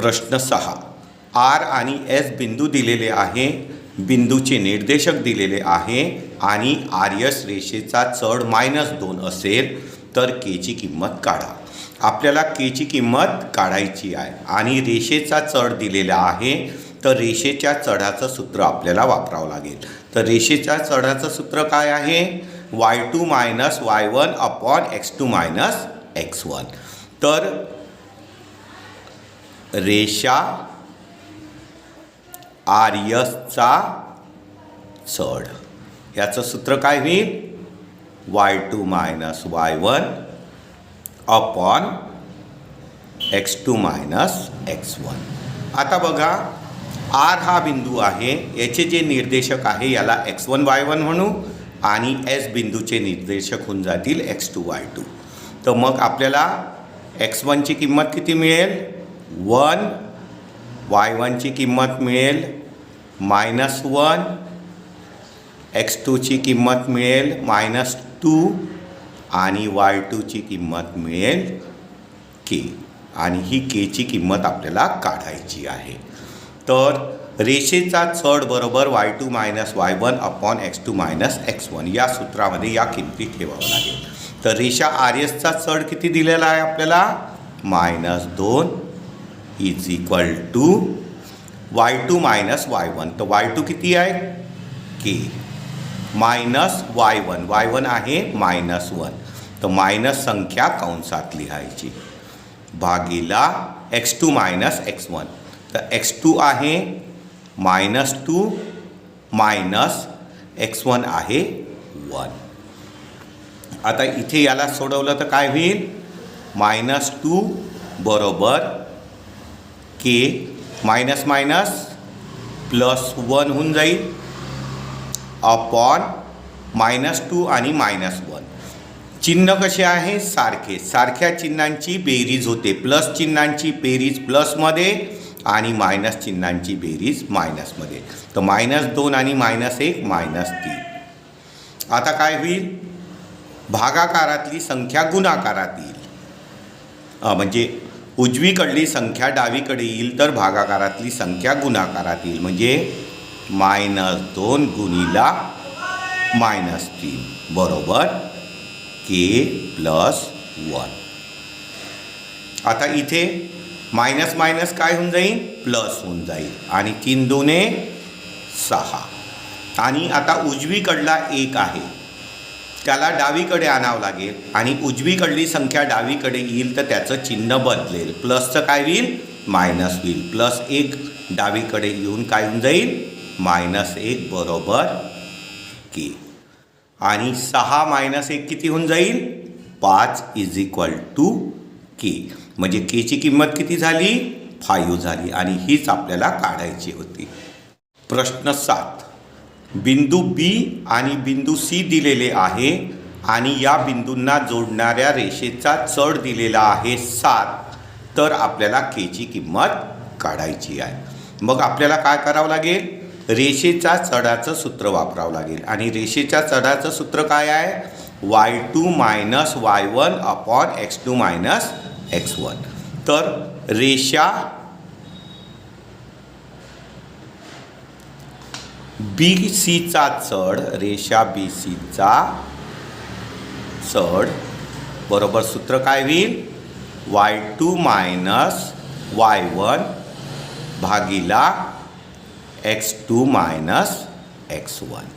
प्रश्न सहा. आर आणि एस बिंदू दिलेले आहे बिंदूचे निर्देशक दिलेले आहे आणि आर एस रेषेचा चढ मायनस दोन असेल तर केची किंमत काढा. आपल्याला केची किंमत काढायची आहे आणि रेषेचा चढ दिलेला आहे तर रेषेच्या चढाचं सूत्र आपल्याला वापरावं लागेल. तर रेषेच्या चढाचं सूत्र काय आहे? Y two minus Y one upon X two minus X one तर रेषा आर यसचा चढ. याचं सूत्र काय होईल? Y two minus Y one upon X two minus X one. आता बघा आर हा बिंदू आहे याचे जे निर्देशक आहे याला एक्स वन वाय वन म्हणू आणि एस बिंदूचे निर्देशक होऊन जातील एक्स टू वाय टू. तर मग आपल्याला एक्स वनची किंमत किती मिळेल? वन वाय वनची किंमत मिळेल. मायनस वन एक्स टूची किंमत मिळेल. मायनस टू आणि वाय टूची किंमत मिळेल के आणि ही केची किंमत आपल्याला काढायची आहे. तर रेषेचा चढ बरोबर Y two minus Y one upon X two minus X one या सूत्रामध्ये या किमती ठेवावं लागेल. तर रेषा आर एसचा चढ किती दिलेला आहे आपल्याला? मायनस दोन. Is equal to Y two minus Y one तर वाय टू किती आहे? K minus Y one Y one आहे मायनस वन तर मायनस संख्या कंसात लिहायची. भागीला X two minus X one तर एक्स टू आहे minus two minus X one आहे वन आता इथे याला सोडवलं तर काय होईल? मायनस टू बरोबर K minus minus plus one होऊन जाईल. अपॉन मायनस टू आणि मायनस वन चिन्ह कसे आहे? सारखे. सारख्या चिन्हांची बेरीज होते. प्लस चिन्हांची बेरीज प्लसमध्ये आणि मायनस चिन्हांची बेरीज मायनसमध्ये तर मायनस दोन आणि मायनस एक मायनस तीन. आता काय होईल? भागाकारातली संख्या गुणाकारात येईल. म्हणजे उजवीकडली संख्या डावीकडे येईल तर भागाकारातली संख्या गुणाकारात येईल. म्हणजे मायनस दोन गुणीला मायनस तीन. बरोबर? के प्लस वन आता इथे मायनस मायनस काय होऊन जाईल? प्लस होऊन जाईल. आणि तीन दोने सहा. आणि आता उजवीकडला एक आहे. त्याला डावीकडे आणावं लागेल आणि उजवीकडली संख्या डावीकडे येईल तर त्याचं चिन्ह बदलेल. प्लसचं काय होईल? मायनस होईल. प्लस एक डावीकडे येऊन काय होऊन जाईल? मायनस एक बरोबर के. आणि सहा मायनस एक किती होऊन जाईल? पाच इज इक्वल टू के म्हणजे केची किंमत किती झाली? फायू झाली. आणि हीच आपल्याला काढायची होती. प्रश्न सात. बिंदू बी आणि बिंदू सी दिलेले आहे आणि या बिंदूंना जोडणाऱ्या रेषेचा चढ दिलेला आहे सात. तर आपल्याला केची किंमत काढायची आहे. मग आपल्याला काय करावं लागेल? रेषेच्या चढाचं सूत्र वापरावं लागेल. आणि रेषेच्या चढाचं सूत्र काय आहे? Y two minus Y one upon X two minus X one तर रेषा बी सीचा चढ रेषा बी सीचा चढ. बरोबर सूत्र काय होईल? Y two minus Y one भागीला X two minus X one.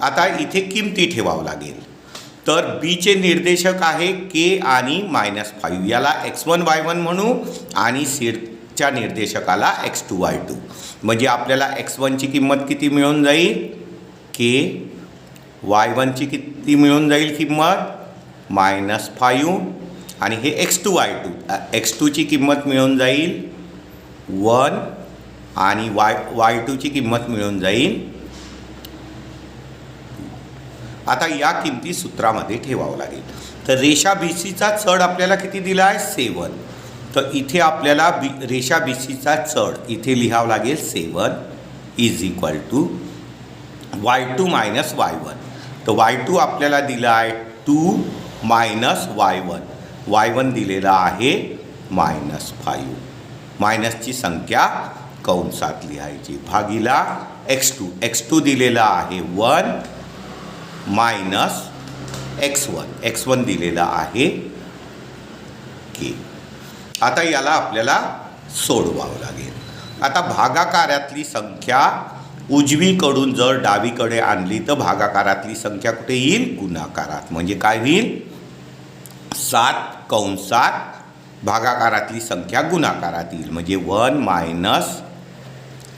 आता इथे किमती ठेवावं लागेल. तर बीचे निर्देशक आहे के आणि मायनस फाईव्ह याला एक्स वन वाय वन म्हणू आणि सीडच्या निर्देशकाला एक्स टू वाय टू. म्हणजे आपल्याला एक्स वनची किंमत किती मिळून जाईल? के वाय वनची किती मिळून जाईल किंमत? मायनस फायू आणि हे X two Y two X टूची किंमत मिळून जाईल वन आणि वाय वाय टूची किंमत मिळून जाईल आता या किमती सूत्रामध्ये ठेवावं लागेल. तर रेषा बी सीचा चढ आपल्याला किती दिला आहे सेवन तर इथे आपल्याला बी रेषा बी सीचा चढ. इथे लिहावं लागेल seven is equal to Y two minus Y one. तर वाय टू आपल्याला दिला आहे two minus Y one. Y one दिलेला आहे मायनस फाईव्ह. मायनसची संख्या कंसात लिहायची. भागीला एक्स टू. एक्स टू दिलेला आहे one minus X one. X one दिलेला आहे के. आता याला आपल्याला सोडवावं लागेल. आता भागाकारातली संख्या उजवीकडून जर डावीकडे आणली तर भागाकारातली संख्या कुठे येईल? गुणाकारात. म्हणजे काय होईल? सात कंसात भागाकारातली संख्या गुणाकारात येईल. म्हणजे one minus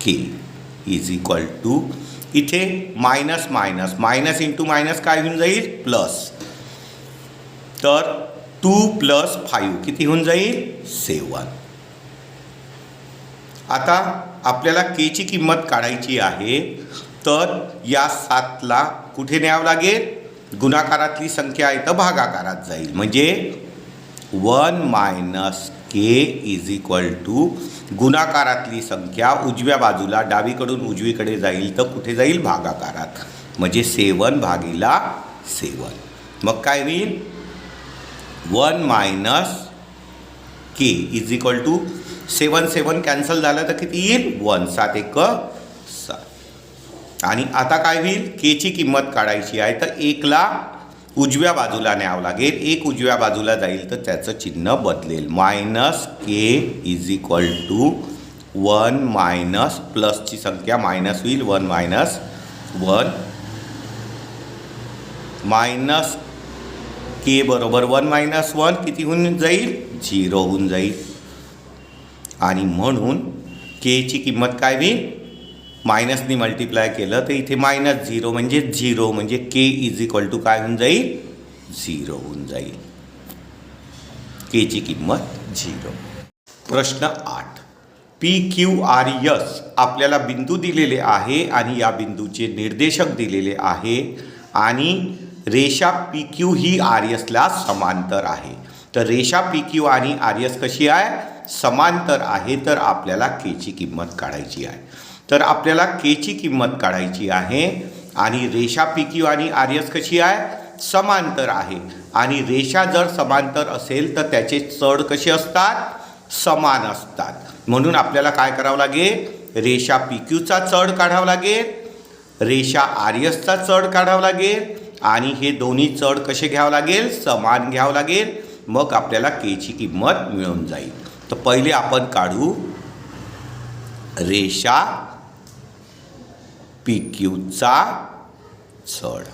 K is equal to इथे minus minus. Minus into minus काय होऊन जाईल? प्लस. तर टू प्लस फाईव्ह किती होऊन जाईल? सेवन. आता आपल्याला केची किंमत काढायची आहे तर या सातला कुठे न्यावं लागेल? गुणाकारातली संख्या आहे तर भागाकारात जाईल. म्हणजे one minus K is equal to गुणाकारातली संख्या उजव्या बाजूला डावीकडून उजवीकडे जाईल तर कुठे जाईल? भागाकारात. म्हणजे सेवन भागीला सेवन. मग काय होईल? One minus K is equal to seven seven cancel झालं तर किती येईल? वन. सात एक सात. आणि आता काय होईल? केची किंमत काढायची आहे तर एकला उजव्या बाजूला न्यावं लागेल. एक उजव्या बाजूला जाईल तर त्याचं चिन्ह बदलेल. Minus K is equal to one minus प्लसची संख्या मायनस होईल. One minus one minus K बरोबर वन मायनस वन किती होऊन जाईल? झिरो होऊन जाईल. आणि म्हणून केची किंमत काय होईल? मायनसनी मल्टिप्लाय केलं तर इथे मायनस झिरो म्हणजे झिरो म्हणजे के इज इक्वल टू काय होऊन जाईल? झिरो होऊन जाईल. केची किंमत झिरो प्रश्न आठ. पी क्यू आर यस आपल्याला बिंदू दिलेले आहे आणि या बिंदूचे निर्देशक दिलेले आहे. आणि रेषा पी क्यू ही आर एसला समांतर आहे. तर रेषा पी क्यू आणि आर एस कशी आहे? समांतर आहे. तर आपल्याला केची किंमत काढायची आहे. तर आपल्याला केची किंमत काढायची आहे आणि रेषा पी क्यू आणि आर एस कशी आहे? समांतर आहे. आणि रेषा जर समांतर असेल तर त्याचे चढ कसे असतात? समान असतात. म्हणून आपल्याला काय करावं लागेल? रेषा पी क्यूचा चढ काढावा लागेल. रेषा आर एसचा चढ काढावा लागेल. आणि हे दोन्ही चढ कसे घ्यावं लागेल? समान घ्यावं लागेल. मग आपल्याला केची किंमत मिळून जाईल. तर पहिले आपण काढू. रेषा पी क्यूचा चढ.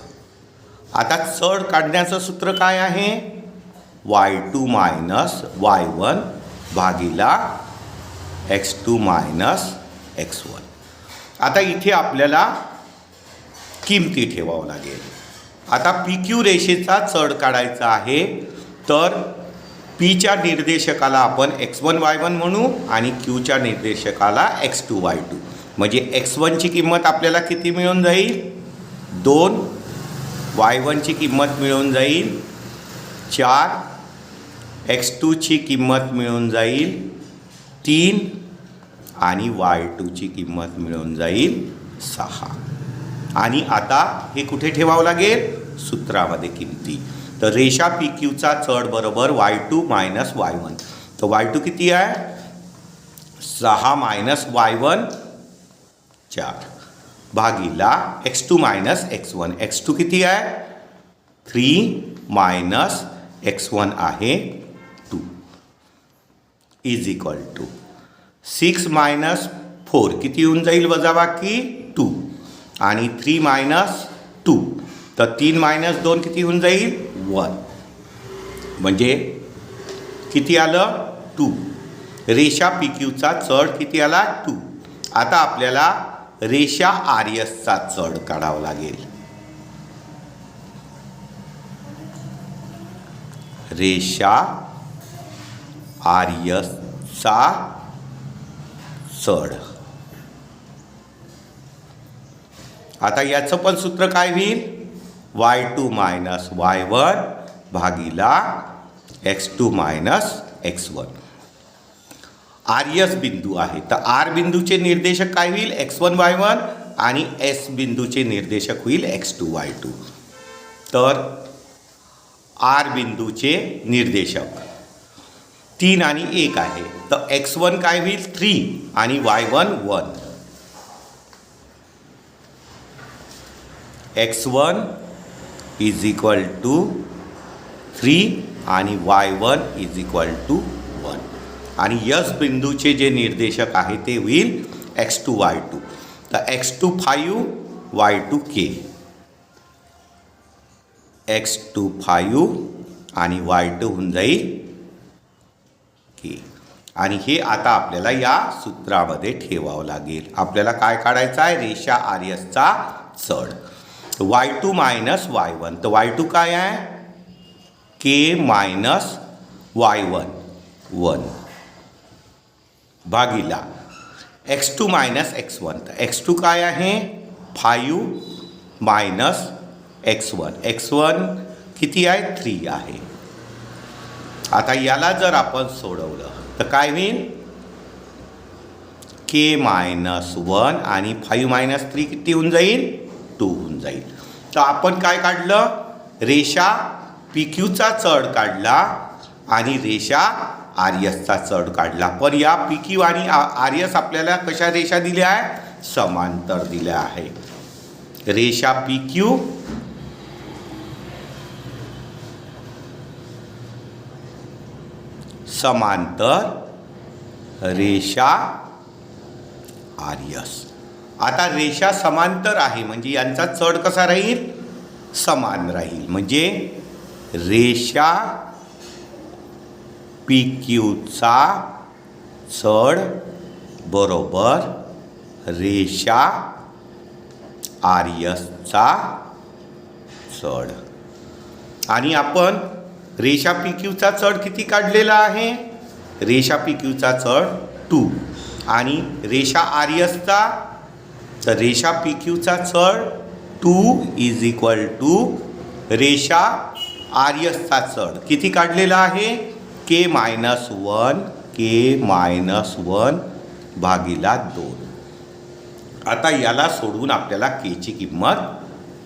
आता चढ काढण्याचं सूत्र काय आहे? Y two minus Y one भागीला X two minus X one आता इथे आपल्याला किमती ठेवावं लागेल. आता पी क्यू रेषेचा चढ काढायचा आहे. तर पीच्या निर्देशकाला आपण एक्स वन वाय वन म्हणू आणि क्यूच्या निर्देशकाला एक्स टू वाय टू म्हणजे एक्स वनची किंमत आपल्याला किती मिळून जाईल? दोन. वाय वनची किंमत मिळून जाईल चार. एक्स टूची किंमत मिळून जाईल तीन. आणि वाय टूची किंमत मिळून जाईल सहा. आणि आता हे कुठे ठेवावं लागेल? सूत्रामध्ये किमती. तर रेषा पी क्यूचा चढ बरोबर Y two minus Y one तर वाय टू किती आहे? सहा मायनस वाय वन चार. भागीला X two minus X one X two किती आहे? थ्री मायनस एक्स वन आहे two is equal to six minus four किती येऊन जाईल वजाबाकी? टू आणि थ्री मायनस तर तीन मायनस दोन किती होऊन जाईल? वन म्हणजे किती आलं? टू रेषा पी क्यूचा चढ किती आला? टू आता आपल्याला रेषा आर एसचा चढ काढावा लागेल. रेषा आर एसचा चढ. आता याचं पण सूत्र काय होईल? Y two minus Y one भागीला X two minus X one. R S बिंदू आहे. तर आर बिंदूचे निर्देशक काय होईल? एक्स वन वाय वन आणि एस बिंदूचे निर्देशक होईल एक्स टू वाय टू. तर आर बिंदूचे निर्देशक. तीन आणि एक आहे. तर एक्स वन काय होईल? थ्री आणि Y one one. X one is equal to three आणि Y one is equal to one आणि यस बिंदूचे जे निर्देशक आहे ते होईल एक्स टू वाय टू तर X two five Y two K X two five आणि वाय टू होऊन जाईल के आणि हे आता आपल्याला या सूत्रामध्ये ठेवावं लागेल. आपल्याला काय काढायचं आहे? रेषा आर्यसचा चढ. Y two minus Y one. तर वाय टू काय आहे? K minus Y one. One भागीला. X two minus X one. तर एक्स टू काय आहे? Five minus X one. X one किती आहे? थ्री आहे. आता याला जर आपण सोडवलं तर काय होईल? के मायनस वन आणि फाईव्ह मायनस थ्री किती होऊन जाईल? तो होऊन जाईल. तर आपण काय काढलं? रेषा पी क्यूचा चढ काढला आणि रेषा आर एसचा चढ काढला. पण या पी क्यू आणि आर एस आपल्याला कशा रेषा दिल्या आहे समांतर दिल्या आहे. रेषा पी क्यू समांतर रेषा आर एस आता रेषा समांतर आहे म्हणजे यांचा चढ कसा राहील? समान राहील. म्हणजे रेषा पी क्यूचा चढ बरोबर रेषा आर यसचा चढ. आणि आपण रेषा पी क्यूचा चढ किती काढलेला आहे? रेषा पी क्यूचा चढ टू आणि रेषा आर एसचा तर रेषा पी क्यूचा चढ टू इज इक्वल टू रेषा आर एसचा चढ. किती काढलेला आहे? K minus one K minus one भागीला दोन. आता याला सोडून आपल्याला केची किंमत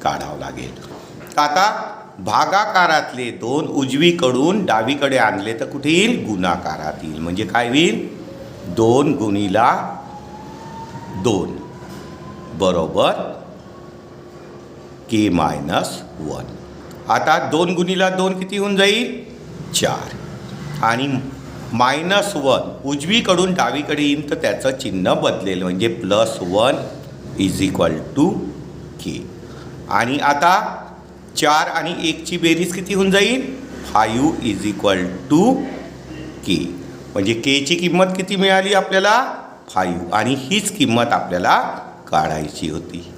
काढावं लागेल. आता भागाकारातले दोन उजवीकडून डावीकडे आणले तर कुठे येईल? गुणाकारात येईल. म्हणजे काय होईल? दोन गुणीला दोन. बरोबर के मायनस वन. आता दोन गुणीला दोन किती होऊन जाईल? चार. आणि मायनस वन उजवीकडून डावीकडे येईन तर त्याचं चिन्ह बदलेल. म्हणजे plus one is equal to K. आणि आता चार आणि एकची बेरीज किती होऊन जाईल? Five is equal to K. म्हणजे केची किंमत किती मिळाली आपल्याला? फायू आणि हीच किंमत आपल्याला काढायची होती.